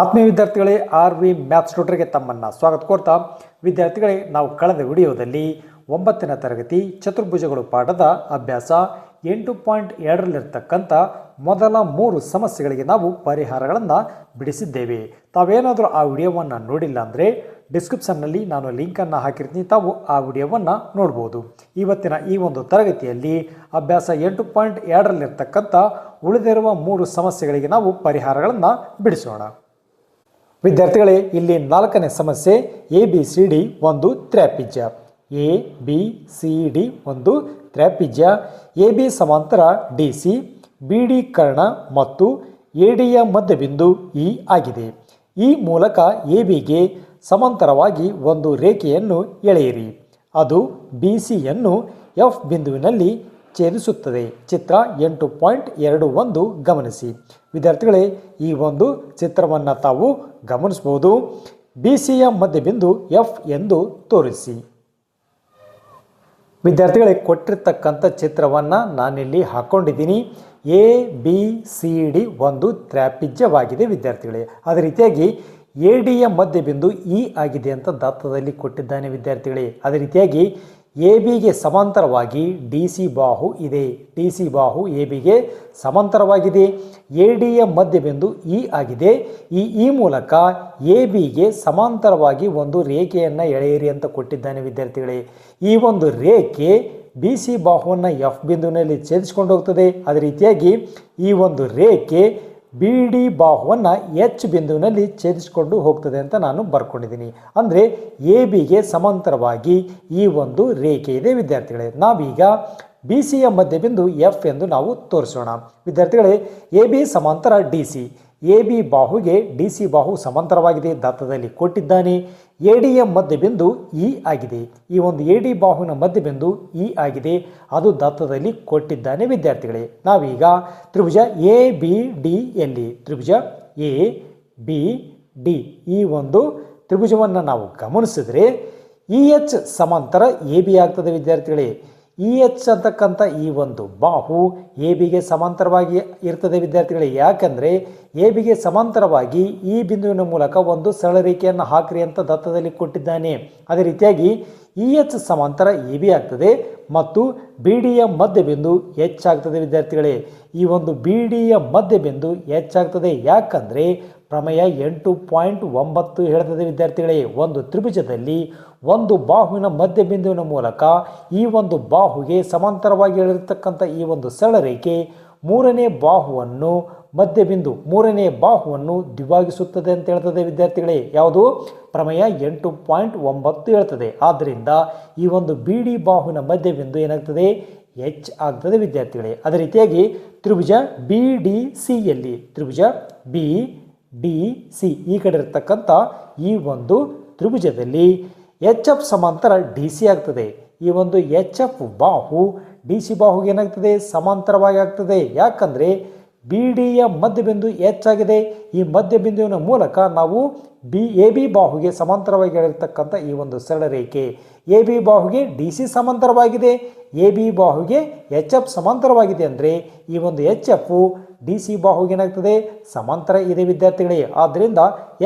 ಆತ್ಮೀಯ ವಿದ್ಯಾರ್ಥಿಗಳೇ R V maths ಟ್ಯೂಟರ್ಗೆ ತಮ್ಮನ್ನು ಸ್ವಾಗತ ಕೋರ್ತಾ, ವಿದ್ಯಾರ್ಥಿಗಳೇ, ನಾವು ಕಳೆದ ವಿಡಿಯೋದಲ್ಲಿ ಒಂಬತ್ತನೇ ತರಗತಿ ಚತುರ್ಭುಜಗಳು ಪಾಠದ ಅಭ್ಯಾಸ ಎಂಟು ಪಾಯಿಂಟ್ ಎರಡರಲ್ಲಿರ್ತಕ್ಕಂಥ ಮೊದಲ ಮೂರು ಸಮಸ್ಯೆಗಳಿಗೆ ನಾವು ಪರಿಹಾರಗಳನ್ನು ಬಿಡಿಸಿದ್ದೇವೆ. ತಾವೇನಾದರೂ ಆ ವಿಡಿಯೋವನ್ನು ನೋಡಿಲ್ಲ ಅಂದರೆ ಡಿಸ್ಕ್ರಿಪ್ಷನ್ನಲ್ಲಿ ನಾನು ಲಿಂಕನ್ನು ಹಾಕಿರ್ತೀನಿ, ತಾವು ಆ ವಿಡಿಯೋವನ್ನು ನೋಡ್ಬೋದು. ಇವತ್ತಿನ ಈ ಒಂದು ತರಗತಿಯಲ್ಲಿ ಅಭ್ಯಾಸ ಎಂಟು ಪಾಯಿಂಟ್ ಎರಡರಲ್ಲಿರ್ತಕ್ಕಂಥ ಉಳಿದಿರುವ ಮೂರು ಸಮಸ್ಯೆಗಳಿಗೆ ನಾವು ಪರಿಹಾರಗಳನ್ನು ಬಿಡಿಸೋಣ. ವಿದ್ಯಾರ್ಥಿಗಳೇ, ಇಲ್ಲಿ ನಾಲ್ಕನೇ ಸಮಸ್ಯೆ ಎ ಬಿ ಸಿ ಡಿ ಒಂದು ತ್ರ್ಯಾಪಿಜ್ಯ. ಎ ಬಿ ಸಿ ಡಿ ಒಂದು ತ್ರ್ಯಾಪಿಜ್ಯ. ಎ ಬಿ ಸಮಾಂತರ ಡಿ ಸಿ ಬಿ ಡಿ ಕರ್ಣ ಮತ್ತು ಎ ಡಿಯ ಮಧ್ಯಬಿಂದು ಇ ಆಗಿದೆ. ಈ ಮೂಲಕ ಎ ಬಿಗೆ ಸಮಾಂತರವಾಗಿ ಒಂದು ರೇಖೆಯನ್ನು ಎಳೆಯಿರಿ. ಅದು ಬಿ ಸಿಯನ್ನು ಎಫ್ ಬಿಂದುವಿನಲ್ಲಿ ಛೇದಿಸುತ್ತದೆ. ಚಿತ್ರ ಎಂಟು ಪಾಯಿಂಟ್ ಎರಡು ಒಂದು ಗಮನಿಸಿ. ವಿದ್ಯಾರ್ಥಿಗಳೇ, ಈ ಒಂದು ಚಿತ್ರವನ್ನು ತಾವು ಗಮನಿಸಬಹುದು. ಬಿ ಸಿಯ ಮಧ್ಯಬಿಂದು ಎಫ್ ಎಂದು ತೋರಿಸಿ. ವಿದ್ಯಾರ್ಥಿಗಳಿಗೆ ಕೊಟ್ಟಿರ್ತಕ್ಕಂಥ ಚಿತ್ರವನ್ನು ನಾನಿಲ್ಲಿ ಹಾಕ್ಕೊಂಡಿದ್ದೀನಿ ಎ ಬಿ ಸಿ ಡಿ ಒಂದು ತ್ರಾಪಿಜ್ಯವಾಗಿದೆ ವಿದ್ಯಾರ್ಥಿಗಳೇ. ಅದೇ ರೀತಿಯಾಗಿ ಎ ಡಿಯ ಮಧ್ಯಬಿಂದು ಇ ಆಗಿದೆ ಅಂತ ದತ್ತದಲ್ಲಿ ಕೊಟ್ಟಿದ್ದಾನೆ ವಿದ್ಯಾರ್ಥಿಗಳೇ. ಅದೇ ರೀತಿಯಾಗಿ ಎ ಬಿಗೆ ಸಮಾಂತರವಾಗಿ ಡಿ ಸಿ ಬಾಹು ಇದೆ. ಡಿ ಸಿ ಬಾಹು ಎ ಬಿಗೆ ಸಮಾಂತರವಾಗಿದೆ. ಎ ಡಿಯ ಮಧ್ಯಬಿಂದು ಇ ಆಗಿದೆ. ಈ ಇ ಮೂಲಕ ಎ ಬಿಗೆ ಸಮಾಂತರವಾಗಿ ಒಂದು ರೇಖೆಯನ್ನು ಎಳೆಯಿರಿ ಅಂತ ಕೊಟ್ಟಿದ್ದಾನೆ ವಿದ್ಯಾರ್ಥಿಗಳೇ. ಈ ಒಂದು ರೇಖೆ ಬಿ ಸಿ ಬಾಹುವನ್ನು ಎಫ್ ಬಿಂದುವಿನಲ್ಲಿ ಛೇದಿಸ್ಕೊಂಡು ಹೋಗ್ತದೆ. ಅದೇ ರೀತಿಯಾಗಿ ಈ ಒಂದು ರೇಖೆ ಬಿ ಡಿ ಬಾಹುವನ್ನು ಎಚ್ ಬಿಂದುವಿನಲ್ಲಿ ಛೇದಿಸಿಕೊಂಡು ಹೋಗ್ತದೆ ಅಂತ ನಾನು ಬರ್ಕೊಂಡಿದ್ದೀನಿ. ಅಂದರೆ ಎ ಬಿಗೆ ಸಮಾಂತರವಾಗಿ ಈ ಒಂದು ರೇಖೆ ಇದೆ ವಿದ್ಯಾರ್ಥಿಗಳೇ. ನಾವೀಗ ಬಿ ಸಿಯ ಮಧ್ಯಬಿಂದು ಎಫ್ ಎಂದು ನಾವು ತೋರಿಸೋಣ. ವಿದ್ಯಾರ್ಥಿಗಳೇ, ಎ ಬಿ ಸಮಾಂತರ ಡಿ ಸಿ. ಎ ಬಿ ಬಾಹುಗೆ ಡಿ ಸಿ ಬಾಹು ಸಮಾಂತರವಾಗಿದೆ. ದತ್ತದಲ್ಲಿ ಕೊಟ್ಟಿದ್ದಾನೆ. ಎ ಡಿಯ ಮಧ್ಯಬಿಂದು ಇ ಆಗಿದೆ. ಈ ಒಂದು ಎ ಡಿ ಬಾಹುವಿನ ಮಧ್ಯಬಿಂದು ಇ ಆಗಿದೆ. ಅದು ದತ್ತದಲ್ಲಿ ಕೊಟ್ಟಿದ್ದಾನೆ ವಿದ್ಯಾರ್ಥಿಗಳೇ. ನಾವೀಗ ತ್ರಿಭುಜ ಎ, ಬಿ, ಡಿ ಎಲ್ಲಿ? ತ್ರಿಭುಜ ಎ, ಬಿ, ಡಿ. ಈ ಒಂದು ತ್ರಿಭುಜವನ್ನು ನಾವು ಗಮನಿಸಿದರೆ ಇ ಎಚ್ ಸಮಾಂತರ ಎ ಬಿ ಆಗ್ತದೆ ವಿದ್ಯಾರ್ಥಿಗಳೇ. ಇ ಎಚ್ ಅಂತಕ್ಕಂಥ ಈ ಒಂದು ಬಾಹು ಎ ಬಿಗೆ ಸಮಾಂತರವಾಗಿ ಇರ್ತದೆ ವಿದ್ಯಾರ್ಥಿಗಳೇ. ಯಾಕಂದರೆ ಎ ಬಿಗೆ ಸಮಾಂತರವಾಗಿ ಈ ಬಿಂದುವಿನ ಮೂಲಕ ಒಂದು ಸರಳ ರೇಖೆಯನ್ನು ಹಾಕ್ರಿ ಅಂತ ದತ್ತದಲ್ಲಿ ಕೊಟ್ಟಿದ್ದಾನೆ. ಅದೇ ರೀತಿಯಾಗಿ ಇ ಎಚ್ ಸಮಾಂತರ ಎ ಬಿ ಆಗ್ತದೆ ಮತ್ತು ಬಿ ಡಿಯ ಮಧ್ಯಬಿಂದು ಎಚ್ ಆಗ್ತದೆ ವಿದ್ಯಾರ್ಥಿಗಳೇ. ಈ ಒಂದು ಬಿ ಡಿಯ ಮಧ್ಯಬಿಂದು ಎಚ್ ಆಗ್ತದೆ. ಯಾಕಂದರೆ ಪ್ರಮೇಯ ಎಂಟು ಪಾಯಿಂಟ್ ಒಂಬತ್ತು ಹೇಳ್ತದೆ ವಿದ್ಯಾರ್ಥಿಗಳೇ. ಒಂದು ತ್ರಿಭುಜದಲ್ಲಿ ಒಂದು ಬಾಹುವಿನ ಮಧ್ಯಬಿಂದುವಿನ ಮೂಲಕ ಈ ಒಂದು ಬಾಹುಗೆ ಸಮಾಂತರವಾಗಿ ಹೇಳಿರ್ತಕ್ಕಂಥ ಈ ಒಂದು ಸರಳ ರೇಖೆ ಮೂರನೇ ಬಾಹುವನ್ನು ಮಧ್ಯಬಿಂದು, ಮೂರನೇ ಬಾಹುವನ್ನು ದ್ವಿಭಾಗಿಸುತ್ತದೆ ಅಂತ ಹೇಳ್ತದೆ ವಿದ್ಯಾರ್ಥಿಗಳೇ. ಯಾವುದು? ಪ್ರಮೇಯ ಎಂಟು ಪಾಯಿಂಟ್ ಒಂಬತ್ತು ಹೇಳ್ತದೆ. ಆದ್ದರಿಂದ ಈ ಒಂದು ಬಿ ಡಿ ಬಾಹುವಿನ ಮಧ್ಯಬಿಂದು ಏನಾಗ್ತದೆ? ಎಚ್ ಆಗ್ತದೆ ವಿದ್ಯಾರ್ಥಿಗಳೇ. ಅದೇ ರೀತಿಯಾಗಿ ತ್ರಿಭುಜ ಬಿ ಡಿ ಸಿಯಲ್ಲಿ ತ್ರಿಭುಜ ಬಿ ಡಿ ಸಿ ಈ ಕಡೆ ಇರತಕ್ಕಂಥ ಈ ಒಂದು ತ್ರಿಭುಜದಲ್ಲಿ ಎಚ್ ಎಫ್ ಸಮಾಂತರ ಡಿ ಸಿ ಆಗ್ತದೆ. ಈ ಒಂದು ಎಚ್ ಎಫ್ ಬಾಹು ಡಿ ಸಿ ಬಾಹುಗೆ ಏನಾಗ್ತದೆ? ಸಮಾಂತರವಾಗಿ ಆಗ್ತದೆ. ಯಾಕಂದರೆ ಬಿ ಡಿಯ ಮಧ್ಯಬಿಂದು ಎಚ್ ಆಗಿದೆ. ಈ ಮಧ್ಯಬಿಂದುವಿನ ಮೂಲಕ ನಾವು ಬಿ, ಎ ಬಿ ಬಾಹುಗೆ ಸಮಾಂತರವಾಗಿ ಹೇಳಿರ್ತಕ್ಕಂಥ ಈ ಒಂದು ಸರಳ ರೇಖೆ. ಎ ಬಿ ಬಾಹುಗೆ ಡಿ ಸಿ ಸಮಾಂತರವಾಗಿದೆ. ಎ ಬಿ ಬಾಹುಗೆ ಎಚ್ ಎಫ್ ಸಮಾಂತರವಾಗಿದೆ ಅಂದರೆ ಈ ಒಂದು ಎಚ್ ಎಫು ಡಿ ಸಿ ಬಾಹುಗೆ ಏನಾಗ್ತದೆ? ಸಮಾಂತರ ಇದೆ ವಿದ್ಯಾರ್ಥಿಗಳೇ. ಆದ್ದರಿಂದ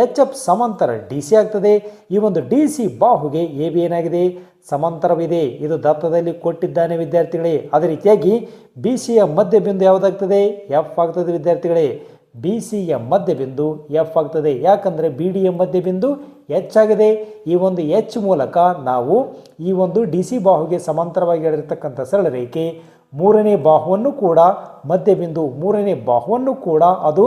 ಎಚ್ ಎಫ್ ಸಮಾಂತರ ಡಿ ಸಿ ಆಗ್ತದೆ. ಈ ಒಂದು ಡಿ ಸಿ ಬಾಹುಗೆ ಎ ಬಿ ಏನಾಗಿದೆ? ಸಮಾಂತರವಿದೆ. ಇದು ದತ್ತದಲ್ಲಿ ಕೊಟ್ಟಿದ್ದಾನೆ ವಿದ್ಯಾರ್ಥಿಗಳೇ. ಅದೇ ರೀತಿಯಾಗಿ ಬಿ ಸಿಯ ಮಧ್ಯಬಿಂದು ಯಾವುದಾಗ್ತದೆ? ಎಫ್ ಆಗ್ತದೆ ವಿದ್ಯಾರ್ಥಿಗಳೇ. ಬಿ ಸಿಯ ಮಧ್ಯಬಿಂದು ಎಫ್ ಆಗ್ತದೆ. ಯಾಕಂದರೆ ಬಿ ಡಿಯ ಮಧ್ಯಬಿಂದು ಎಚ್ ಆಗಿದೆ. ಈ ಒಂದು ಎಚ್ ಮೂಲಕ ನಾವು ಈ ಒಂದು ಡಿ ಸಿ ಬಾಹುಗೆ ಸಮಾಂತರವಾಗಿ ಸರಳ ರೇಖೆ, ಮೂರನೇ ಬಾಹುವನ್ನು ಕೂಡ ಮಧ್ಯಬಿಂದು ಮೂರನೇ ಬಾಹುವನ್ನು ಕೂಡ ಅದು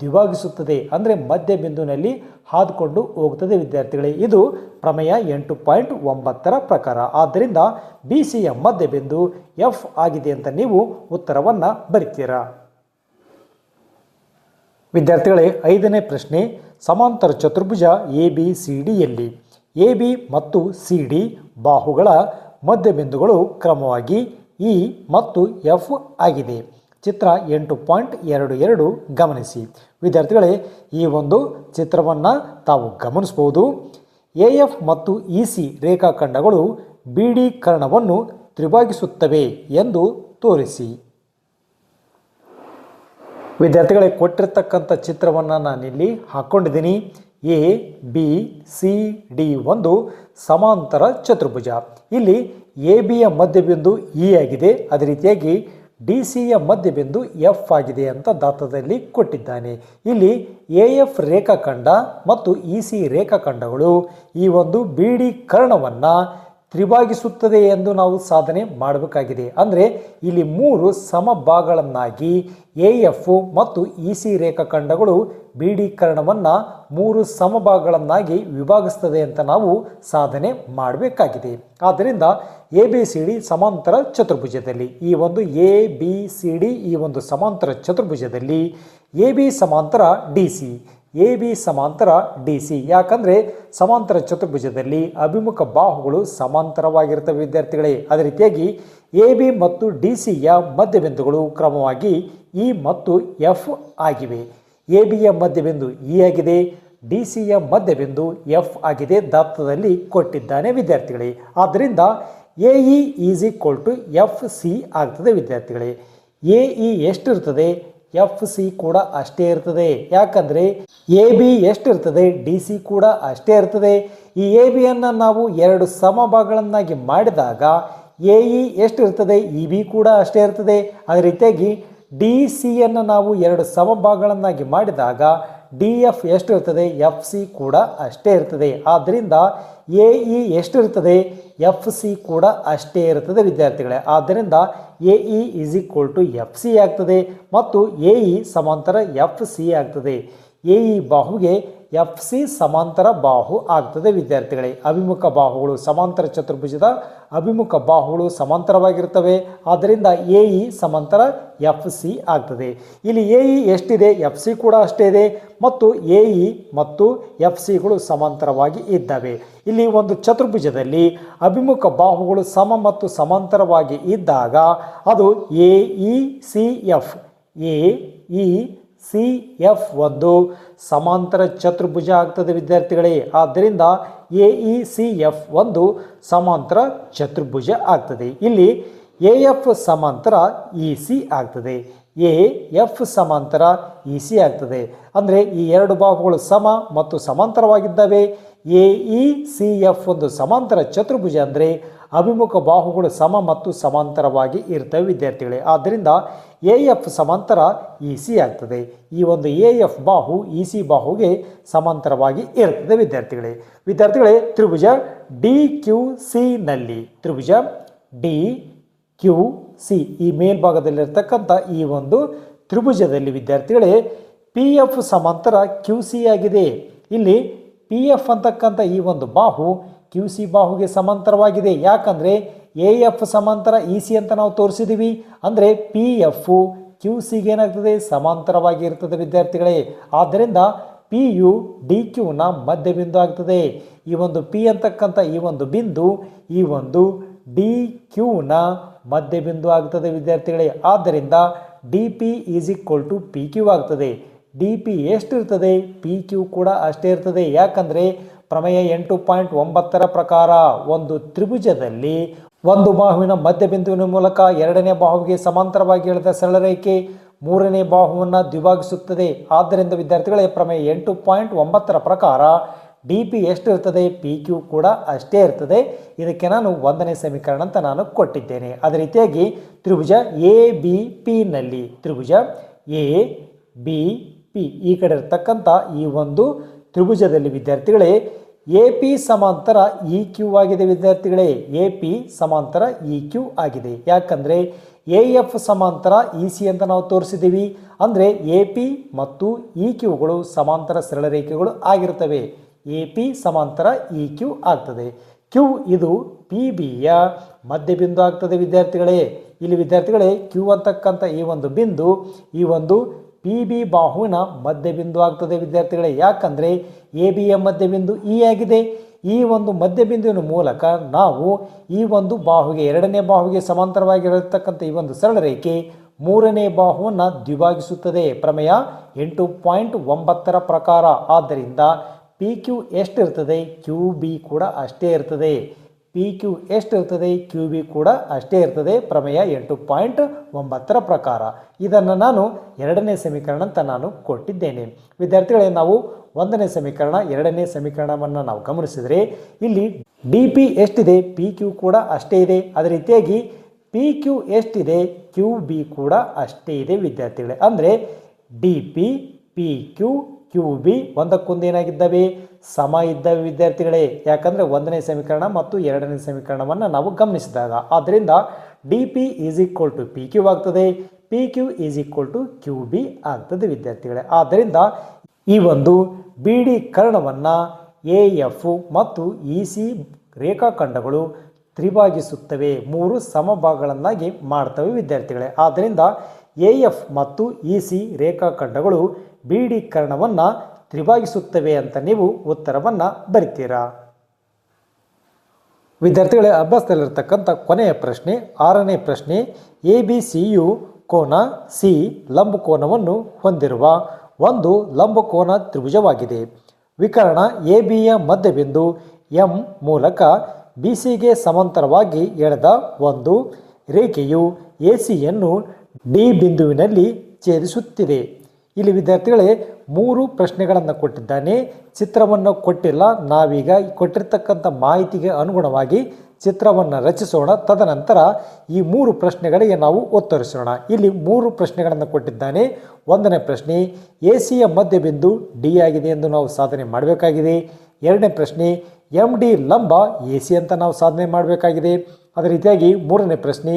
ದ್ವಿಭಾಗಿಸುತ್ತದೆ. ಅಂದರೆ ಮಧ್ಯಬಿಂದುವಿನಲ್ಲಿ ಹಾದುಕೊಂಡು ಹೋಗ್ತದೆ ವಿದ್ಯಾರ್ಥಿಗಳೇ. ಇದು ಪ್ರಮೇಯ ಎಂಟು ಪಾಯಿಂಟ್ ಒಂಬತ್ತರ ಪ್ರಕಾರ. ಆದ್ದರಿಂದ ಬಿ ಸಿಯ ಮಧ್ಯಬಿಂದು ಎಫ್ ಆಗಿದೆ ಅಂತ ನೀವು ಉತ್ತರವನ್ನು ಬರಿತೀರಾ? ವಿದ್ಯಾರ್ಥಿಗಳೇ, ಐದನೇ ಪ್ರಶ್ನೆ, ಸಮಾಂತರ ಚತುರ್ಭುಜ ಎ, ಬಿ, ಸಿ ಡಿಯಲ್ಲಿ ಎ, ಬಿ ಮತ್ತು ಸಿ, ಡಿ ಬಾಹುಗಳ ಮಧ್ಯಬಿಂದುಗಳು ಕ್ರಮವಾಗಿ ಇ ಮತ್ತು ಎಫ್ ಆಗಿದೆ. ಚಿತ್ರ ಎಂಟು ಪಾಯಿಂಟ್ ಎರಡು ಎರಡು ಗಮನಿಸಿ. ವಿದ್ಯಾರ್ಥಿಗಳೇ, ಈ ಒಂದು ಚಿತ್ರವನ್ನು ತಾವು ಗಮನಿಸ್ಬೋದು ಎ, ಎಫ್ ಮತ್ತು ಇ, ಸಿ ರೇಖಾಖಂಡಗಳು ಬಿ ಡಿ ಕರ್ಣವನ್ನು ತ್ರಿಭಾಗಿಸುತ್ತವೆ ಎಂದು ತೋರಿಸಿ. ವಿದ್ಯಾರ್ಥಿಗಳೇ ಕೊಟ್ಟಿರ್ತಕ್ಕಂಥ ಚಿತ್ರವನ್ನು ನಾನಿಲ್ಲಿ ಹಾಕ್ಕೊಂಡಿದ್ದೀನಿ ಎ, ಬಿ, ಸಿ, ಡಿ ಒಂದು ಸಮಾಂತರ ಚತುರ್ಭುಜ. ಇಲ್ಲಿ ಎ ಬಿಯ ಮಧ್ಯಬಿಂದು ಇ ಆಗಿದೆ. ಅದೇ ರೀತಿಯಾಗಿ ಡಿ ಸಿಯ ಮಧ್ಯಬಿಂದು ಎಫ್ ಆಗಿದೆ ಅಂತ ದಾತದಲ್ಲಿ ಕೊಟ್ಟಿದ್ದಾನೆ. ಇಲ್ಲಿ ಎ, ಎಫ್ ರೇಖಾಖಂಡ ಮತ್ತು ಇ, ಸಿ ರೇಖಾಖಂಡಗಳು ಈ ಒಂದು ಬಿಡಿ ಕರ್ಣವನ್ನು ತ್ರಿಭಾಗಿಸುತ್ತದೆ ಎಂದು ನಾವು ಸಾಧನೆ ಮಾಡಬೇಕಾಗಿದೆ. ಅಂದರೆ ಇಲ್ಲಿ ಮೂರು ಸಮಭಾಗಗಳನ್ನಾಗಿ ಎ ಎಫ್ ಮತ್ತು ಇ ಸಿ ರೇಖಾಖಂಡಗಳು ಬೀಡೀಕರಣವನ್ನು ಮೂರು ಸಮಭಾಗಗಳನ್ನಾಗಿ ವಿಭಾಗಿಸ್ತದೆ ಅಂತ ನಾವು ಸಾಧನೆ ಮಾಡಬೇಕಾಗಿದೆ. ಆದ್ದರಿಂದ ಎ ಬಿ ಸಿ ಡಿ ಸಮಾಂತರ ಚತುರ್ಭುಜದಲ್ಲಿ. ಈ ಒಂದು ಎ ಬಿ ಸಿ ಡಿ ಈ ಒಂದು ಸಮಾಂತರ ಚತುರ್ಭುಜದಲ್ಲಿ ಎ ಬಿ ಸಮಾಂತರ ಡಿ ಸಿ. ಎ ಬಿ ಸಮಾಂತರ ಡಿ ಸಿ. ಯಾಕಂದರೆ ಸಮಾಂತರ ಚತುರ್ಭುಜದಲ್ಲಿ ಅಭಿಮುಖ ಬಾಹುಗಳು ಸಮಾಂತರವಾಗಿರ್ತವೆ ವಿದ್ಯಾರ್ಥಿಗಳೇ. ಅದೇ ರೀತಿಯಾಗಿ ಎ ಬಿ ಮತ್ತು ಡಿ ಸಿಯ ಮಧ್ಯಬಿಂದುಗಳು ಕ್ರಮವಾಗಿ ಇ ಮತ್ತು ಎಫ್ ಆಗಿವೆ. ಎ ಬಿಯ ಮಧ್ಯಬಿಂದು ಇ ಆಗಿದೆ, ಡಿ ಸಿಯ ಮಧ್ಯಬಿಂದು ಎಫ್ ಆಗಿದೆ ದತ್ತದಲ್ಲಿ ಕೊಟ್ಟಿದ್ದಾನೆ ವಿದ್ಯಾರ್ಥಿಗಳೇ. ಆದ್ದರಿಂದ A E is equal to F C ಆಗ್ತದೆ ವಿದ್ಯಾರ್ಥಿಗಳೇ. ಎ ಇ ಎಷ್ಟಿರ್ತದೆ ಎಫ್ ಸಿ ಕೂಡ ಅಷ್ಟೇ ಇರ್ತದೆ. ಯಾಕಂದರೆ ಎ ಬಿ ಎಷ್ಟಿರ್ತದೆ ಡಿ ಸಿ ಕೂಡ ಅಷ್ಟೇ ಇರ್ತದೆ. ಈ ಎ ಬಿಯನ್ನು ನಾವು ಎರಡು ಸಮಭಾಗಗಳನ್ನಾಗಿ ಮಾಡಿದಾಗ ಎ ಇ ಎಷ್ಟಿರ್ತದೆ ಇ ಬಿ ಕೂಡ ಅಷ್ಟೇ ಇರ್ತದೆ. ಅದೇ ರೀತಿಯಾಗಿ ಡಿ ಸಿಯನ್ನು ನಾವು ಎರಡು ಸಮಭಾಗಗಳನ್ನಾಗಿ ಮಾಡಿದಾಗ ಡಿ ಎಫ್ ಎಷ್ಟಿರ್ತದೆ ಎಫ್ ಸಿ ಕೂಡ ಅಷ್ಟೇ ಇರ್ತದೆ. ಆದ್ದರಿಂದ ಎ ಇ ಎಷ್ಟಿರ್ತದೆ ಎಫ್ ಸಿ ಕೂಡ ಅಷ್ಟೇ ಇರ್ತದೆ ವಿದ್ಯಾರ್ಥಿಗಳೇ. ಆದ್ದರಿಂದ A E is equal to F C ಆಗ್ತದೆ ಮತ್ತು ಎ ಇ ಸಮಾಂತರ ಎಫ್ ಸಿ ಆಗ್ತದೆ. ಎ ಇ ಬಾಹುಗೆ ಎಫ್ ಸಿ ಸಮಾಂತರ ಬಾಹು ಆಗ್ತದೆ, ವಿದ್ಯಾರ್ಥಿಗಳೇ. ಅಭಿಮುಖ ಬಾಹುಗಳು ಸಮಾಂತರ ಚತುರ್ಭುಜದ ಅಭಿಮುಖ ಬಾಹುಗಳು ಸಮಾಂತರವಾಗಿರ್ತವೆ ಆದ್ದರಿಂದ ಎ ಇ ಸಮಾಂತರ ಎಫ್ ಸಿ ಆಗ್ತದೆ. ಇಲ್ಲಿ ಎ ಇ ಎಷ್ಟಿದೆ? ಎಫ್ ಸಿ ಕೂಡ ಅಷ್ಟೇ ಇದೆ. ಮತ್ತು ಎ ಇ ಮತ್ತು ಎಫ್ ಸಿಗಳು ಸಮಾಂತರವಾಗಿ ಇದ್ದಾವೆ. ಇಲ್ಲಿ ಒಂದು ಚತುರ್ಭುಜದಲ್ಲಿ ಅಭಿಮುಖ ಬಾಹುಗಳು ಸಮ ಮತ್ತು ಸಮಾಂತರವಾಗಿ ಇದ್ದಾಗ ಅದು A E C F, A E C F ಒಂದು ಸಮಾಂತರ ಚತುರ್ಭುಜ ಆಗ್ತದೆ ವಿದ್ಯಾರ್ಥಿಗಳೇ. ಆದ್ದರಿಂದ ಎ ಇ ಸಿ ಎಫ್ ಒಂದು ಸಮಾಂತರ ಚತುರ್ಭುಜ ಆಗ್ತದೆ. ಇಲ್ಲಿ ಎ ಎಫ್ ಸಮಾಂತರ ಇ ಸಿ ಆಗ್ತದೆ. ಎ ಎಫ್ ಸಮಾಂತರ ಇ ಸಿ ಆಗ್ತದೆ. ಅಂದರೆ ಈ ಎರಡು ಬಾಹುಗಳು ಸಮ ಮತ್ತು ಸಮಾಂತರವಾಗಿದ್ದಾವೆ. ಎ ಇ ಸಿ ಎಫ್ ಒಂದು ಸಮಾಂತರ ಚತುರ್ಭುಜ ಅಂದರೆ ಅಭಿಮುಖ ಬಾಹುಗಳು ಸಮ ಮತ್ತು ಸಮಾಂತರವಾಗಿ ಇರ್ತವೆ ವಿದ್ಯಾರ್ಥಿಗಳೇ. ಆದ್ದರಿಂದ ಎ ಎಫ್ ಸಮಾಂತರ ಇ ಸಿ ಆಗ್ತದೆ. ಈ ಒಂದು ಎ ಎಫ್ ಬಾಹು ಇ ಸಿ ಬಾಹುಗೆ ಸಮಾಂತರವಾಗಿ ಇರ್ತದೆ ವಿದ್ಯಾರ್ಥಿಗಳೇ. ವಿದ್ಯಾರ್ಥಿಗಳೇ, ತ್ರಿಭುಜ ಡಿ ಕ್ಯೂ ನಲ್ಲಿ ತ್ರಿಭುಜ ಡಿ ಕ್ಯೂ ಸಿ ಈ ಮೇಲ್ಭಾಗದಲ್ಲಿರ್ತಕ್ಕಂಥ ಈ ಒಂದು ತ್ರಿಭುಜದಲ್ಲಿ ವಿದ್ಯಾರ್ಥಿಗಳೇ ಪಿ ಎಫ್ ಸಮಾಂತರ ಕ್ಯೂ ಸಿ ಆಗಿದೆ. ಇಲ್ಲಿ ಪಿ ಎಫ್ ಅಂತಕ್ಕಂಥ ಈ ಒಂದು ಬಾಹು ಕ್ಯೂ ಸಿ ಬಾಹುಗೆ ಸಮಾಂತರವಾಗಿದೆ. ಯಾಕಂದರೆ ಎ ಎಫ್ ಸಮಾಂತರ ಇ ಸಿ ಅಂತ ನಾವು ತೋರಿಸಿದ್ದೀವಿ ಅಂದರೆ ಪಿ ಎಫ್ ಕ್ಯೂ ಸಿಗೆ ಏನಾಗ್ತದೆ? ಸಮಾಂತರವಾಗಿ ಇರ್ತದೆ ವಿದ್ಯಾರ್ಥಿಗಳೇ. ಆದ್ದರಿಂದ ಪಿ ಯು ಡಿ ಕ್ಯೂನ ಮಧ್ಯಬಿಂದು ಆಗ್ತದೆ. ಈ ಒಂದು ಪಿ ಅಂತಕ್ಕಂಥ ಈ ಒಂದು ಬಿಂದು, ಈ ಒಂದು ಡಿ ಕ್ಯೂನ ಮಧ್ಯಬಿಂದು ಆಗ್ತದೆ ವಿದ್ಯಾರ್ಥಿಗಳೇ. ಆದ್ದರಿಂದ D P is equal to P Q ಆಗ್ತದೆ. ಡಿ ಪಿ ಎಷ್ಟಿರ್ತದೆ? ಪಿ ಕ್ಯೂ ಕೂಡ ಅಷ್ಟೇ ಇರ್ತದೆ. ಯಾಕಂದರೆ ಪ್ರಮೇಯ ಎಂಟು ಪಾಯಿಂಟ್ ಒಂಬತ್ತರ ಪ್ರಕಾರ ಒಂದು ತ್ರಿಭುಜದಲ್ಲಿ ಒಂದು ಬಾಹುವಿನ ಮಧ್ಯಬಿಂದುವಿನ ಮೂಲಕ ಎರಡನೇ ಬಾಹುವಿಗೆ ಸಮಾಂತರವಾಗಿ ಎಳೆದ ಸರಳ ರೇಖೆ ಮೂರನೇ ಬಾಹುವನ್ನು ದ್ವಿಭಾಗಿಸುತ್ತದೆ. ಆದ್ದರಿಂದ ವಿದ್ಯಾರ್ಥಿಗಳೇ, ಪ್ರಮೇಯ ಎಂಟು ಪಾಯಿಂಟ್ ಒಂಬತ್ತರ ಪ್ರಕಾರ ಡಿ ಪಿ ಎಷ್ಟಿರ್ತದೆ? ಪಿ ಕ್ಯೂ ಕೂಡ ಅಷ್ಟೇ ಇರ್ತದೆ. ಇದಕ್ಕೆ ನಾನು ಒಂದನೇ ಸಮೀಕರಣ ಅಂತ ನಾನು ಕೊಟ್ಟಿದ್ದೇನೆ. ಅದೇ ರೀತಿಯಾಗಿ ತ್ರಿಭುಜ ಎ ಬಿ ಪಿನಲ್ಲಿ ತ್ರಿಭುಜ ಎ ಬಿ ಪಿ. ಈ ಕಡೆ ಇರತಕ್ಕಂಥ ಈ ಒಂದು ತ್ರಿಭುಜದಲ್ಲಿ ವಿದ್ಯಾರ್ಥಿಗಳೇ, ಎ ಪಿ ಸಮಾಂತರ ಇ ಕ್ಯೂ ಆಗಿದೆ ವಿದ್ಯಾರ್ಥಿಗಳೇ. ಎ ಪಿ ಸಮಾಂತರ ಇ ಕ್ಯೂ ಆಗಿದೆ. ಯಾಕಂದರೆ ಎ ಎಫ್ ಸಮಾಂತರ ಇ ಸಿ ಅಂತ ನಾವು ತೋರಿಸಿದ್ದೀವಿ. ಅಂದರೆ ಎ ಪಿ ಮತ್ತು ಇ ಕ್ಯೂಗಳು ಸಮಾಂತರ ಸರಳ ರೇಖೆಗಳು ಆಗಿರ್ತವೆ ಎ ಪಿ ಸಮಾಂತರ ಇ ಕ್ಯೂ ಆಗ್ತದೆ. ಕ್ಯೂ ಇದು ಪಿ ಬಿಯ ಮಧ್ಯಬಿಂದು ಆಗ್ತದೆ ವಿದ್ಯಾರ್ಥಿಗಳೇ. ಇಲ್ಲಿ ವಿದ್ಯಾರ್ಥಿಗಳೇ, ಕ್ಯೂ ಅಂತಕ್ಕಂಥ ಈ ಒಂದು ಬಿಂದು, ಈ ಒಂದು ಪಿ ಬಿ ಬಾಹುವಿನ ಮಧ್ಯಬಿಂದು ಆಗ್ತದೆ, ವಿದ್ಯಾರ್ಥಿಗಳೇ. ಯಾಕಂದರೆ ಎ ಬಿಯ ಮಧ್ಯಬಿಂದು ಇ ಆಗಿದೆ. ಈ ಒಂದು ಮಧ್ಯಬಿಂದುವಿನ ಮೂಲಕ ನಾವು ಈ ಒಂದು ಬಾಹುಗೆ, ಎರಡನೇ ಬಾಹುಗೆ ಸಮಾಂತರವಾಗಿರತಕ್ಕಂಥ ಈ ಒಂದು ಸರಳ ರೇಖೆ ಮೂರನೇ ಬಾಹುವನ್ನು ದ್ವಿಭಾಗಿಸುತ್ತದೆ. ಪ್ರಮೇಯ ಎಂಟು ಪಾಯಿಂಟ್ ಒಂಬತ್ತರ ಪ್ರಕಾರ. ಆದ್ದರಿಂದ ಪಿ ಕ್ಯೂ ಎಷ್ಟಿರ್ತದೆ? ಕ್ಯೂ ಬಿ ಕೂಡ ಅಷ್ಟೇ ಇರ್ತದೆ. ಪಿ ಕ್ಯೂ ಎಷ್ಟು ಇರ್ತದೆ ಕ್ಯೂ ಬಿ ಕೂಡ ಅಷ್ಟೇ ಇರ್ತದೆ. ಪ್ರಮೇಯ ಎಂಟು ಪಾಯಿಂಟ್ ಒಂಬತ್ತರ ಪ್ರಕಾರ. ಇದನ್ನು ನಾನು ಎರಡನೇ ಸಮೀಕರಣ ಅಂತ ನಾನು ಕೊಟ್ಟಿದ್ದೇನೆ. ವಿದ್ಯಾರ್ಥಿಗಳೇ, ನಾವು ಒಂದನೇ ಸಮೀಕರಣ, ಎರಡನೇ ಸಮೀಕರಣವನ್ನು ನಾವು ಗಮನಿಸಿದರೆ, ಇಲ್ಲಿ ಡಿ ಪಿ ಎಷ್ಟಿದೆ? ಪಿ ಕ್ಯೂ ಕೂಡ ಅಷ್ಟೇ ಇದೆ. ಅದೇ ರೀತಿಯಾಗಿ ಪಿ ಕ್ಯೂ ಎಷ್ಟಿದೆ? ಕ್ಯೂ ಬಿ ಕೂಡ ಅಷ್ಟೇ ಇದೆ, ವಿದ್ಯಾರ್ಥಿಗಳೇ. ಅಂದರೆ D P P Q Q B ಒಂದಕ್ಕೊಂದು ಏನಾಗಿದ್ದಾವೆ? ಸಮ ಇದ್ದಾವೆ ವಿದ್ಯಾರ್ಥಿಗಳೇ. ಯಾಕಂದರೆ ಒಂದನೇ ಸಮೀಕರಣ ಮತ್ತು ಎರಡನೇ ಸಮೀಕರಣವನ್ನು ನಾವು ಗಮನಿಸಿದಾಗ. ಆದ್ದರಿಂದ D P is equal to P Q ಆಗ್ತದೆ. P Q is equal to Q B ಆಗ್ತದೆ ವಿದ್ಯಾರ್ಥಿಗಳೇ. ಆದ್ದರಿಂದ ಈ ಒಂದು ಬಿಡಿ ಕರ್ಣವನ್ನು ಎ ಎಫ್ ಮತ್ತು ಇ ಸಿ ರೇಖಾಖಂಡಗಳು ತ್ರಿಭಾಗಿಸುತ್ತವೆ. ಮೂರು ಸಮಭಾಗಗಳನ್ನಾಗಿ ಮಾಡ್ತವೆ ವಿದ್ಯಾರ್ಥಿಗಳೇ. ಆದ್ದರಿಂದ ಎಫ್ ಮತ್ತು ಇ ಸಿ ರೇಖಾಖಂಡಗಳು ಬೀಡೀಕರಣವನ್ನು ಕರ್ಣವನ್ನು ತ್ರಿಭಾಗಿಸುತ್ತವೆ ಅಂತ ನೀವು ಉತ್ತರವನ್ನು ಬರಿತೀರಾ? ವಿದ್ಯಾರ್ಥಿಗಳೇ, ಅಭ್ಯಾಸದಲ್ಲಿರ್ತಕ್ಕಂಥ ಕೊನೆಯ ಪ್ರಶ್ನೆ, ಆರನೇ ಪ್ರಶ್ನೆ, ಎ ಬಿ ಸಿಯು ಕೋನ ಸಿ, ಲಂಬಕೋನವನ್ನು ಹೊಂದಿರುವ ಒಂದು ಲಂಬಕೋನ ತ್ರಿಭುಜವಾಗಿದೆ. ವಿಕರಣ ಎ ಬಿಯ ಮಧ್ಯಬಿಂದು ಎಂ ಮೂಲಕ ಬಿ ಸಿಗೆ ಸಮಾಂತರವಾಗಿ ಎಳೆದ ಒಂದು ರೇಖೆಯು ಎ ಸಿಯನ್ನು ಡಿ ಬಿಂದುವಿನಲ್ಲಿ ಛೇದಿಸುತ್ತಿದೆ. ಇಲ್ಲಿ ವಿದ್ಯಾರ್ಥಿಗಳೇ, ಮೂರು ಪ್ರಶ್ನೆಗಳನ್ನು ಕೊಟ್ಟಿದ್ದಾನೆ. ಚಿತ್ರವನ್ನು ಕೊಟ್ಟಿಲ್ಲ. ನಾವೀಗ ಕೊಟ್ಟಿರ್ತಕ್ಕಂಥ ಮಾಹಿತಿಗೆ ಅನುಗುಣವಾಗಿ ಚಿತ್ರವನ್ನು ರಚಿಸೋಣ. ತದನಂತರ ಈ ಮೂರು ಪ್ರಶ್ನೆಗಳಿಗೆ ನಾವು ಉತ್ತರಿಸೋಣ. ಇಲ್ಲಿ ಮೂರು ಪ್ರಶ್ನೆಗಳನ್ನು ಕೊಟ್ಟಿದ್ದಾನೆ. ಒಂದನೇ ಪ್ರಶ್ನೆ ಎ ಸಿಯ ಮಧ್ಯಬಿಂದು ಡಿ ಆಗಿದೆ ಎಂದು ನಾವು ಸಾಧನೆ ಮಾಡಬೇಕಾಗಿದೆ. ಎರಡನೇ ಪ್ರಶ್ನೆ ಎಂ ಡಿ ಲಂಬ ಎ ಸಿ ಅಂತ ನಾವು ಸಾಧನೆ ಮಾಡಬೇಕಾಗಿದೆ. ಅದೇ ರೀತಿಯಾಗಿ ಮೂರನೇ ಪ್ರಶ್ನೆ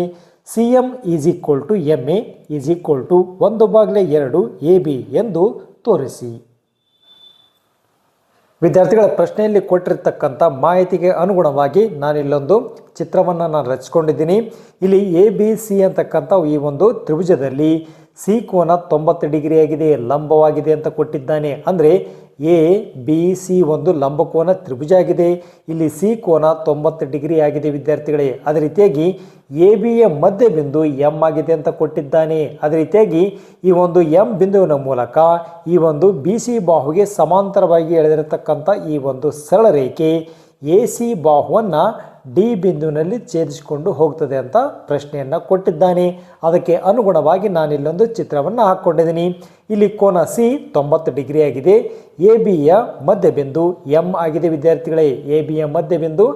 C M is equal to M A is equal to ಒಂದು ಬಾಗಿಲೆ ಎರಡು ಎ ಬಿ ಎಂದು ತೋರಿಸಿ. ವಿದ್ಯಾರ್ಥಿಗಳ ಪ್ರಶ್ನೆಯಲ್ಲಿ ಕೊಟ್ಟಿರತಕ್ಕಂಥ ಮಾಹಿತಿಗೆ ಅನುಗುಣವಾಗಿ ನಾನು ಇಲ್ಲೊಂದು ಚಿತ್ರವನ್ನು ನಾನು ರಚಿಸ್ಕೊಂಡಿದ್ದೀನಿ. ಇಲ್ಲಿ ಎ ಬಿ ಸಿ ಅಂತಕ್ಕಂಥ ಈ ಒಂದು ತ್ರಿಭುಜದಲ್ಲಿ ಸಿ ಕೋನ ತೊಂಬತ್ತು ಡಿಗ್ರಿ ಆಗಿದೆ, ಲಂಬವಾಗಿದೆ ಅಂತ ಕೊಟ್ಟಿದ್ದಾನೆ. ಅಂದರೆ ಎ, ಬಿ, ಸಿ ಒಂದು ಲಂಬಕೋನ ತ್ರಿಭುಜ ಆಗಿದೆ ಇಲ್ಲಿ ಸಿ ಕೋನ ತೊಂಬತ್ತು ಡಿಗ್ರಿ ಆಗಿದೆ ವಿದ್ಯಾರ್ಥಿಗಳೇ. ಅದೇ ರೀತಿಯಾಗಿ ಎ ಬಿಯ ಮಧ್ಯ ಬಿಂದು ಎಂ ಆಗಿದೆ ಅಂತ ಕೊಟ್ಟಿದ್ದಾನೆ. ಅದೇ ರೀತಿಯಾಗಿ ಈ ಒಂದು ಎಂ ಬಿಂದುವಿನ ಮೂಲಕ ಈ ಒಂದು ಬಿ, ಸಿ ಬಾಹುಗೆ ಸಮಾಂತರವಾಗಿ ಎಳೆದಿರತಕ್ಕಂಥ ಈ ಒಂದು ಸರಳ ರೇಖೆ ಎ ಸಿ ಬಾಹುವನ್ನು ಡಿ ಬಿಂದುವಿನಲ್ಲಿ ಛೇದಿಸಿಕೊಂಡು ಹೋಗ್ತದೆ ಅಂತ ಪ್ರಶ್ನೆಯನ್ನು ಕೊಟ್ಟಿದ್ದಾನೆ. ಅದಕ್ಕೆ ಅನುಗುಣವಾಗಿ ನಾನು ಇಲ್ಲೊಂದು ಚಿತ್ರವನ್ನು ಹಾಕ್ಕೊಂಡಿದ್ದೀನಿ. ಇಲ್ಲಿ ಕೋನ ಸಿ ತೊಂಬತ್ತು ಡಿಗ್ರಿ ಆಗಿದೆ. ಎ ಬಿಯ ಮಧ್ಯಬಿಂದು ಎಂ ಆಗಿದೆ ವಿದ್ಯಾರ್ಥಿಗಳೇ. ಎ ಬಿಯ ಮಧ್ಯಬಿಂದು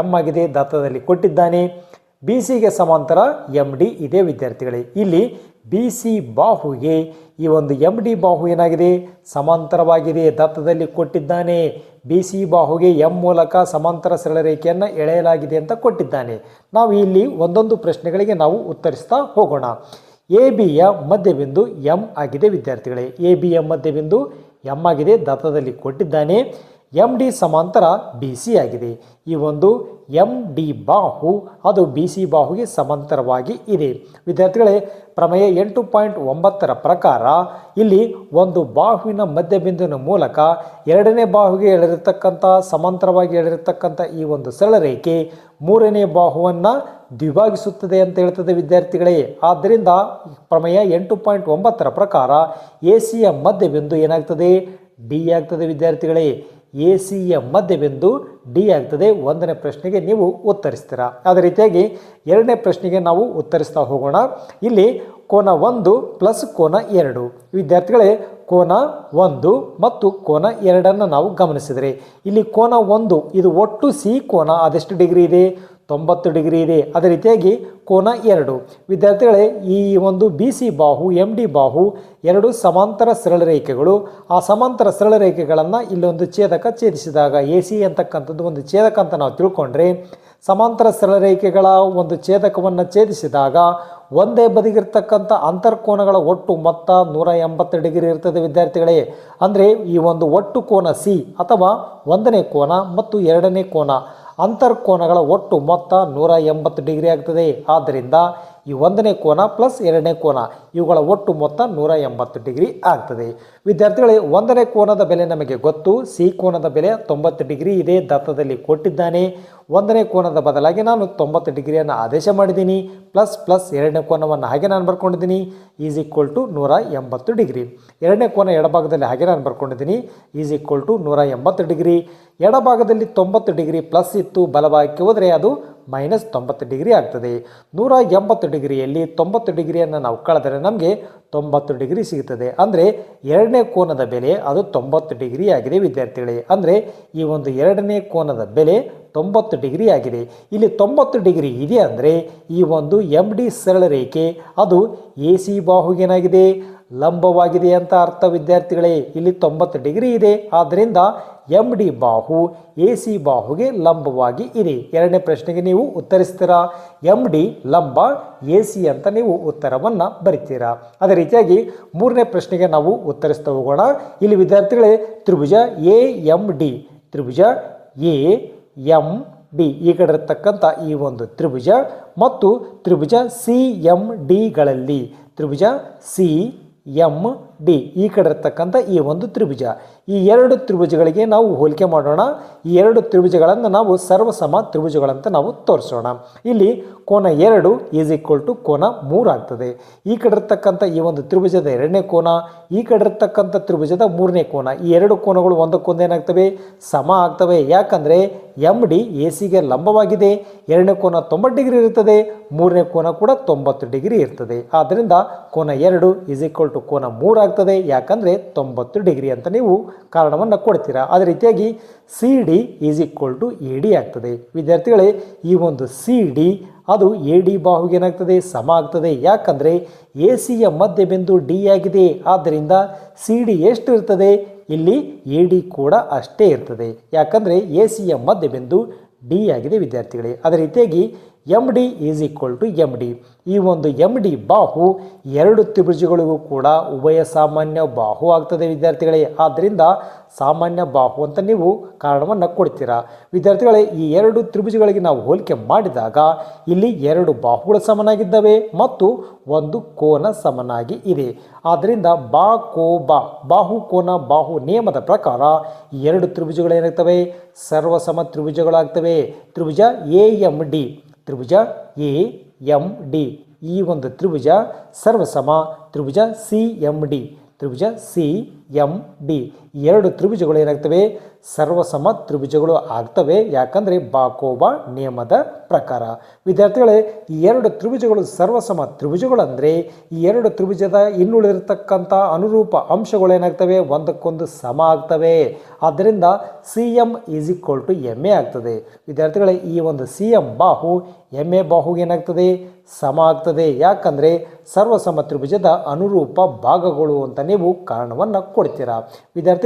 ಎಂ ಆಗಿದೆ ದತ್ತದಲ್ಲಿ ಕೊಟ್ಟಿದ್ದಾನೆ. ಬಿ ಸಿಗೆ ಸಮಾಂತರ ಎಂ ಡಿ ಇದೆ ವಿದ್ಯಾರ್ಥಿಗಳೇ. ಇಲ್ಲಿ ಬಿ ಸಿ ಬಾಹುಗೆ ಈ ಒಂದು ಎಂ ಡಿ ಬಾಹು ಏನಾಗಿದೆ? ಸಮಾಂತರವಾಗಿದೆ, ದತ್ತದಲ್ಲಿ ಕೊಟ್ಟಿದ್ದಾನೆ. ಬಿ ಸಿ ಬಾಹುಗೆ ಎಂ ಮೂಲಕ ಸಮಾಂತರ ಸರಳ ರೇಖೆಯನ್ನು ಎಳೆಯಲಾಗಿದೆ ಅಂತ ಕೊಟ್ಟಿದ್ದಾನೆ. ನಾವು ಇಲ್ಲಿ ಒಂದೊಂದು ಪ್ರಶ್ನೆಗಳಿಗೆ ನಾವು ಉತ್ತರಿಸ್ತಾ ಹೋಗೋಣ. ಎ ಬಿಯ ಮಧ್ಯಬಿಂದು ಎಂ ಆಗಿದೆ ವಿದ್ಯಾರ್ಥಿಗಳೇ. ಎ ಬಿಯ ಮಧ್ಯಬಿಂದು ಎಂ ಆಗಿದೆ ದತ್ತದಲ್ಲಿ ಕೊಟ್ಟಿದ್ದಾನೆ. ಎಂ ಡಿ ಸಮಾಂತರ ಬಿ ಸಿ ಆಗಿದೆ. ಈ ಒಂದು ಎಂ ಡಿ ಬಾಹು, ಅದು ಬಿ ಸಿ ಬಾಹುಗೆ ಸಮಾಂತರವಾಗಿ ಇದೆ. ವಿದ್ಯಾರ್ಥಿಗಳೇ, ಪ್ರಮೇಯ ಎಂಟು ಪಾಯಿಂಟ್ ಒಂಬತ್ತರ ಪ್ರಕಾರ, ಇಲ್ಲಿ ಒಂದು ಬಾಹುವಿನ ಮಧ್ಯಬಿಂದುವಿನ ಮೂಲಕ ಎರಡನೇ ಬಾಹುಗೆ ಎಳೆದಿರ್ತಕ್ಕಂಥ, ಸಮಾಂತರವಾಗಿ ಎಳೆದಿರ್ತಕ್ಕಂಥ ಈ ಒಂದು ಸರಳ ರೇಖೆ ಮೂರನೇ ಬಾಹುವನ್ನು ದ್ವಿಭಾಗಿಸುತ್ತದೆ ಅಂತ ಹೇಳ್ತದೆ ವಿದ್ಯಾರ್ಥಿಗಳೇ. ಆದ್ದರಿಂದ ಪ್ರಮೇಯ ಎಂಟು ಪಾಯಿಂಟ್ ಒಂಬತ್ತರ ಪ್ರಕಾರ, ಎ ಸಿಯ ಮಧ್ಯಬಿಂದು ಏನಾಗ್ತದೆ? ಡಿ ಆಗ್ತದೆ ವಿದ್ಯಾರ್ಥಿಗಳೇ. ಎ ಸಿಯ ಮಧ್ಯಬಿಂದು ಡಿ ಆಗ್ತದೆ ಒಂದನೇ ಪ್ರಶ್ನೆಗೆ ನೀವು ಉತ್ತರಿಸ್ತೀರಾ? ಅದೇ ರೀತಿಯಾಗಿ ಎರಡನೇ ಪ್ರಶ್ನೆಗೆ ನಾವು ಉತ್ತರಿಸ್ತಾ ಹೋಗೋಣ. ಇಲ್ಲಿ ಕೋನ ಒಂದು ಪ್ಲಸ್ ಕೋನ ಎರಡು. ವಿದ್ಯಾರ್ಥಿಗಳೇ, ಕೋನ ಒಂದು ಮತ್ತು ಕೋನ ಎರಡನ್ನು ನಾವು ಗಮನಿಸಿದರೆ. ಇಲ್ಲಿ ಕೋನ ಒಂದು, ಇದು ಒಟ್ಟು ಸಿ ಕೋನ ಅದೆಷ್ಟು ಡಿಗ್ರಿ ಇದೆ. ತೊಂಬತ್ತು ಡಿಗ್ರಿ ಇದೆ. ಅದೇ ರೀತಿಯಾಗಿ ಕೋನ ಎರಡು. ವಿದ್ಯಾರ್ಥಿಗಳೇ, ಈ ಒಂದು ಬಿ ಸಿ ಬಾಹು ಎಂ ಡಿ ಬಾಹು ಎರಡು ಸಮಾಂತರ ಸರಳ ರೇಖೆಗಳು. ಆ ಸಮಾಂತರ ಸರಳ ರೇಖೆಗಳನ್ನು ಇಲ್ಲೊಂದು ಛೇದಕ ಛೇದಿಸಿದಾಗ ಎ ಸಿ ಅಂತಕ್ಕಂಥದ್ದು ಒಂದು ಛೇದಕ ಅಂತ ನಾವು ತಿಳ್ಕೊಂಡ್ರೆ, ಸಮಾಂತರ ಸರಳ ರೇಖೆಗಳ ಒಂದು ಛೇದಕವನ್ನು ಛೇದಿಸಿದಾಗ ಒಂದೇ ಬದಿಗಿರ್ತಕ್ಕಂಥ ಅಂತರ್ಕೋನಗಳ ಒಟ್ಟು ಮೊತ್ತ ನೂರ ಎಂಬತ್ತು ಡಿಗ್ರಿ ಇರ್ತದೆ ವಿದ್ಯಾರ್ಥಿಗಳೇ. ಅಂದರೆ ಈ ಒಂದು ಒಟ್ಟು ಕೋನ ಸಿ ಅಥವಾ ಒಂದನೇ ಕೋನ ಮತ್ತು ಎರಡನೇ ಕೋನ. ಅಂತರ್ಕೋನಗಳ ಒಟ್ಟು ಮೊತ್ತ ನೂರ ಎಂಬತ್ತು ಡಿಗ್ರಿ ಆಗ್ತದೆ. ಆದ್ದರಿಂದ ಈ ಒಂದನೇ ಕೋನ ಪ್ಲಸ್ ಎರಡನೇ ಕೋನ, ಇವುಗಳ ಒಟ್ಟು ಮೊತ್ತ ನೂರ ಎಂಬತ್ತು ಡಿಗ್ರಿ ಆಗ್ತದೆ. ವಿದ್ಯಾರ್ಥಿಗಳೇ, ಒಂದನೇ ಕೋನದ ಬೆಲೆ ನಮಗೆ ಗೊತ್ತು. ಸಿ ಕೋನದ ಬೆಲೆ ತೊಂಬತ್ತು ಡಿಗ್ರಿ ಇದೆ, ದತ್ತದಲ್ಲಿ ಕೊಟ್ಟಿದ್ದಾನೆ. ಒಂದನೇ ಕೋನದ ಬದಲಾಗಿ ನಾನು ತೊಂಬತ್ತು ಡಿಗ್ರಿಯನ್ನು ಆದೇಶ ಮಾಡಿದ್ದೀನಿ. ಪ್ಲಸ್ ಪ್ಲಸ್ ಎರಡನೇ ಕೋನವನ್ನು ಹಾಗೆ ನಾನು ಬರ್ಕೊಂಡಿದ್ದೀನಿ. ಈಸ್ ಈಕ್ವಲ್ ಟು ನೂರ ಎಂಬತ್ತು ಡಿಗ್ರಿ. ಎರಡನೇ ಕೋನ ಎಡಭಾಗದಲ್ಲಿ ಹಾಗೆ ನಾನು ಬರ್ಕೊಂಡಿದ್ದೀನಿ. ಈಸ್ ಈಕ್ವಲ್ ಟು ನೂರ ಎಂಬತ್ತು ಡಿಗ್ರಿ. ಎಡಭಾಗದಲ್ಲಿ ತೊಂಬತ್ತು ಡಿಗ್ರಿ ಪ್ಲಸ್ ಇತ್ತು. ಬಲಭಾಗಕ್ಕೆ ಹೋದರೆ ಅದು ಮೈನಸ್ ತೊಂಬತ್ತು ಡಿಗ್ರಿ ಆಗ್ತದೆ. ನೂರ ಎಂಬತ್ತು ಡಿಗ್ರಿಯಲ್ಲಿ ತೊಂಬತ್ತು ಡಿಗ್ರಿಯನ್ನು ನಾವು ಕಳೆದರೆ ನಮಗೆ ತೊಂಬತ್ತು ಡಿಗ್ರಿ ಸಿಗುತ್ತದೆ ಅಂದರೆ ಎರಡನೇ ಕೋನದ ಬೆಲೆ ಅದು ತೊಂಬತ್ತು ಡಿಗ್ರಿ ಆಗಿದೆ ವಿದ್ಯಾರ್ಥಿಗಳೇ. ಅಂದರೆ ಈ ಒಂದು ಎರಡನೇ ಕೋನದ ಬೆಲೆ ತೊಂಬತ್ತು ಡಿಗ್ರಿ ಆಗಿದೆ. ಇಲ್ಲಿ ತೊಂಬತ್ತು ಡಿಗ್ರಿ ಇದೆ ಅಂದರೆ ಈ ಒಂದು ಎಂ ಡಿ ಸರಳ ರೇಖೆ ಅದು ಎ ಸಿ ಬಾಹುಗೇನಾಗಿದೆ? ಲಂಬವಾಗಿದೆ ಅಂತ ಅರ್ಥ ವಿದ್ಯಾರ್ಥಿಗಳೇ. ಇಲ್ಲಿ ತೊಂಬತ್ತು ಡಿಗ್ರಿ ಇದೆ. ಆದ್ದರಿಂದ ಎಂ ಡಿ ಬಾಹು ಎ ಸಿ ಬಾಹುಗೆ ಲಂಬವಾಗಿ ಇದೆ. ಎರಡನೇ ಪ್ರಶ್ನೆಗೆ ನೀವು ಉತ್ತರಿಸ್ತೀರಾ? ಎಂ ಡಿ ಲಂಬ ಎ ಸಿ ಅಂತ ನೀವು ಉತ್ತರವನ್ನು ಬರಿತೀರಾ? ಅದೇ ರೀತಿಯಾಗಿ ಮೂರನೇ ಪ್ರಶ್ನೆಗೆ ನಾವು ಉತ್ತರಿಸ್ತಾ ಹೋಗೋಣ. ಇಲ್ಲಿ ವಿದ್ಯಾರ್ಥಿಗಳೇ, ತ್ರಿಭುಜ ಎ ಎಂ ಡಿ ತ್ರಿಭುಜ ಎ ಎಂ ಡಿ ಈ ಕಡೆ ಇರತಕ್ಕಂಥ ಈ ಒಂದು ತ್ರಿಭುಜ ಮತ್ತು ತ್ರಿಭುಜ ಸಿ ಎಂ ಡಿಗಳಲ್ಲಿ ತ್ರಿಭುಜ ಸಿ ಎಂ ಡಿ, ಈ ಕಡೆ ಇರ್ತಕ್ಕಂಥ ಈ ಒಂದು ತ್ರಿಭುಜ. ಈ ಎರಡು ತ್ರಿಭುಜಗಳಿಗೆ ನಾವು ಹೋಲಿಕೆ ಮಾಡೋಣ. ಈ ಎರಡು ತ್ರಿಭುಜಗಳನ್ನು ನಾವು ಸರ್ವಸಮ ತ್ರಿಭುಜಗಳಂತ ನಾವು ತೋರಿಸೋಣ. ಇಲ್ಲಿ ಕೋನ ಎರಡು ಈಸ್ ಈಕ್ವಲ್ ಟು ಕೋನ ಮೂರು ಆಗ್ತದೆ. ಈ ಕಡೆ ಇರ್ತಕ್ಕಂಥ ಈ ಒಂದು ತ್ರಿಭುಜದ ಎರಡನೇ ಕೋನ, ಈ ಕಡೆ ಇರ್ತಕ್ಕಂಥ ತ್ರಿಭುಜದ ಮೂರನೇ ಕೋನ. ಈ ಎರಡು ಕೋನಗಳು ಒಂದಕ್ಕೊಂದು ಏನಾಗ್ತವೆ? ಸಮ ಆಗ್ತವೆ. ಯಾಕಂದರೆ ಎಂ ಡಿ ಎ ಸಿಗೆ ಲಂಬವಾಗಿದೆ. ಎರಡನೇ ಕೋನ ತೊಂಬತ್ತು ಡಿಗ್ರಿ ಇರ್ತದೆ. ಮೂರನೇ ಕೋನ ಕೂಡ ತೊಂಬತ್ತು ಡಿಗ್ರಿ ಇರ್ತದೆ. ಆದ್ದರಿಂದ ಕೋನ ಎರಡು ಈಸ್ ಈಕ್ವಲ್ ಟು ಕೋನ ಮೂರು ಆಗ್ತದೆ ಯಾಕಂದರೆ ತೊಂಬತ್ತು ಡಿಗ್ರಿ ಅಂತ ನೀವು ಕಾರಣವನ್ನು ಕೊಡ್ತೀರಾ. ಅದೇ ರೀತಿಯಾಗಿ C D is equal to A D ಆಗ್ತದೆ. ವಿದ್ಯಾರ್ಥಿಗಳೇ, ಈ ಒಂದು ಸಿ ಡಿ ಅದು ಎ ಡಿ ಬಾಹುಗೆ ಏನಾಗ್ತದೆ? ಸಮ ಆಗ್ತದೆ. ಯಾಕಂದರೆ ಎ ಸಿಯ ಮಧ್ಯಬಿಂದು ಡಿ ಆಗಿದೆ. ಆದ್ದರಿಂದ ಸಿ ಡಿ ಎಷ್ಟು ಇರ್ತದೆ? ಇಲ್ಲಿ ಎ ಡಿ ಕೂಡ ಅಷ್ಟೇ ಇರ್ತದೆ. ಯಾಕಂದರೆ ಎ ಸಿಯ ಮಧ್ಯಬಿಂದು ಡಿ ಆಗಿದೆ ವಿದ್ಯಾರ್ಥಿಗಳೇ. ಅದೇ ರೀತಿಯಾಗಿ M D is equal to M D ಈ ಒಂದು ಎಂ ಡಿ ಬಾಹು ಎರಡು ತ್ರಿಭುಜಗಳಿಗೂ ಕೂಡ ಉಭಯ ಸಾಮಾನ್ಯ ಬಾಹು ಆಗ್ತದೆ, ವಿದ್ಯಾರ್ಥಿಗಳೇ. ಆದ್ದರಿಂದ ಸಾಮಾನ್ಯ ಬಾಹು ಅಂತ ನೀವು ಕಾರಣವನ್ನು ಕೊಡ್ತೀರಾ. ವಿದ್ಯಾರ್ಥಿಗಳೇ, ಈ ಎರಡು ತ್ರಿಭುಜಗಳಿಗೆ ನಾವು ಹೋಲಿಕೆ ಮಾಡಿದಾಗ ಇಲ್ಲಿ ಎರಡು ಬಾಹುಗಳು ಸಮನಾಗಿದ್ದಾವೆ ಮತ್ತು ಒಂದು ಕೋನ ಸಮನಾಗಿ ಇದೆ. ಆದ್ದರಿಂದ ಬಾ, ಕೋ, ಬಾ. ಬಾಹು, ಕೋನ, ಬಾಹು ನಿಯಮದ ಪ್ರಕಾರ ಎರಡು ತ್ರಿಭುಜಗಳೇನಾಗ್ತವೆ ಸರ್ವಸಮ ತ್ರಿಭುಜಗಳಾಗ್ತವೆ. ತ್ರಿಭುಜ ಎ ಎಂ ಡಿ ತ್ರಿಭುಜ ಎ, ಎಂ, ಡಿ. ಈ ಒಂದು ತ್ರಿಭುಜ ಸರ್ವಸಮ, ತ್ರಿಭುಜ ಸಿ, ಎಂ, ಡಿ. ತ್ರಿಭುಜ ಸಿ, ಎಂ, ಡಿ. ಎರಡು ತ್ರಿಭುಜಗಳು ಏನಾಗ್ತವೆ? ಸರ್ವಸಮ ತ್ರಿಭುಜಗಳು ಆಗ್ತವೆ. ಯಾಕಂದರೆ ಬಾಕೋಬ ನಿಯಮದ ಪ್ರಕಾರ. ವಿದ್ಯಾರ್ಥಿಗಳೇ, ಈ ಎರಡು ತ್ರಿಭುಜಗಳು ಸರ್ವಸಮ ತ್ರಿಭುಜಗಳು ಅಂದರೆ, ಈ ಎರಡು ತ್ರಿಭುಜದ ಇನ್ನುಳಿರತಕ್ಕಂಥ ಅನುರೂಪ ಅಂಶಗಳು ಏನಾಗ್ತವೆ? ಒಂದಕ್ಕೊಂದು ಸಮ ಆಗ್ತವೆ. ಆದ್ದರಿಂದ C M is equal to M A ಆಗ್ತದೆ. ವಿದ್ಯಾರ್ಥಿಗಳೇ, ಈ ಒಂದು ಸಿ ಎಂ ಬಾಹು ಎಂ ಎ ಬಾಹುಗೆ ಏನಾಗ್ತದೆ? ಸಮ ಆಗ್ತದೆ. ಯಾಕಂದರೆ ಸರ್ವಸಮ ತ್ರಿಭುಜದ ಅನುರೂಪ ಭಾಗಗಳು ಅಂತ ನೀವು ಕಾರಣವನ್ನು ಕೊಡ್ತೀರಾ.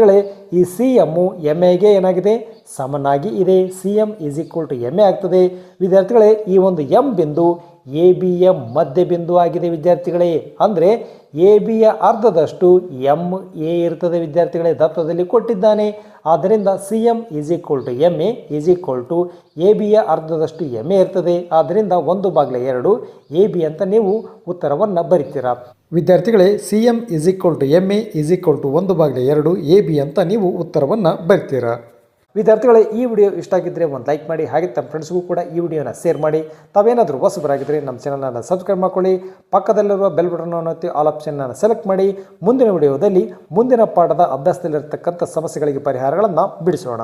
ವಿದ್ಯಾರ್ಥಿಗಳೇ ಈ ಸಿ ಎಮ್ಮು ಎಂ ಎಗೆ ಏನಾಗಿದೆ? ಸಮನಾಗಿ ಇದೆ. C M is equal to M A ಆಗ್ತದೆ. ವಿದ್ಯಾರ್ಥಿಗಳೇ, ಈ ಒಂದು ಎಂ ಬಿಂದು ಎ ಬಿ ಎಂ ಮಧ್ಯ ಬಿಂದು ಆಗಿದೆ ವಿದ್ಯಾರ್ಥಿಗಳೇ. ಅಂದರೆ ಎ ಬಿಯ ಅರ್ಧದಷ್ಟು ಎಂ ಎ ಇರ್ತದೆ ವಿದ್ಯಾರ್ಥಿಗಳೇ, ದತ್ತದಲ್ಲಿ ಕೊಟ್ಟಿದ್ದಾನೆ. ಆದ್ದರಿಂದ C M is equal to M A is equal to A ಬಿಯ ಅರ್ಧದಷ್ಟು ಎಂ ಎ ಇರ್ತದೆ. ಆದ್ದರಿಂದ ಒಂದು ಬಾಗಿಲ ಎರಡು ಎ ಬಿ ಅಂತ ನೀವು ಉತ್ತರವನ್ನು ಬರಿತೀರಾ? ವಿದ್ಯಾರ್ಥಿಗಳೇ C M is equal to M A is equal to ಒಂದು ಬಾಗಿಲು ಎರಡು ಎ ಬಿ ಅಂತ ನೀವು ಉತ್ತರವನ್ನು ಬರ್ತೀರಾ? ವಿದ್ಯಾರ್ಥಿಗಳೇ, ಈ ವಿಡಿಯೋ ಇಷ್ಟ ಆಗಿದ್ದರೆ ಒಂದು ಲೈಕ್ ಮಾಡಿ, ಹಾಗೆ ತಮ್ಮ ಫ್ರೆಂಡ್ಸ್ಗೂ ಕೂಡ ಈ ವಿಡಿಯೋನ ಶೇರ್ ಮಾಡಿ. ತಾವೇನಾದರೂ ಹೊಸಬರಾಗಿದ್ದರೆ ನಮ್ಮ ಚಾನಲನ್ನು ಸಬ್ಸ್ಕ್ರೈಬ್ ಮಾಡ್ಕೊಳ್ಳಿ. ಪಕ್ಕದಲ್ಲಿರುವ ಬೆಲ್ ಬಟನ್ ಒತ್ತಿ ಆಲ್ ಆಪ್ಷನ್ನನ್ನು ಸೆಲೆಕ್ಟ್ ಮಾಡಿ. ಮುಂದಿನ ವಿಡಿಯೋದಲ್ಲಿ ಮುಂದಿನ ಪಾಠದ ಅಭ್ಯಾಸದಲ್ಲಿರ್ತಕ್ಕಂಥ ಸಮಸ್ಯೆಗಳಿಗೆ ಪರಿಹಾರಗಳನ್ನು ಬಿಡಿಸೋಣ.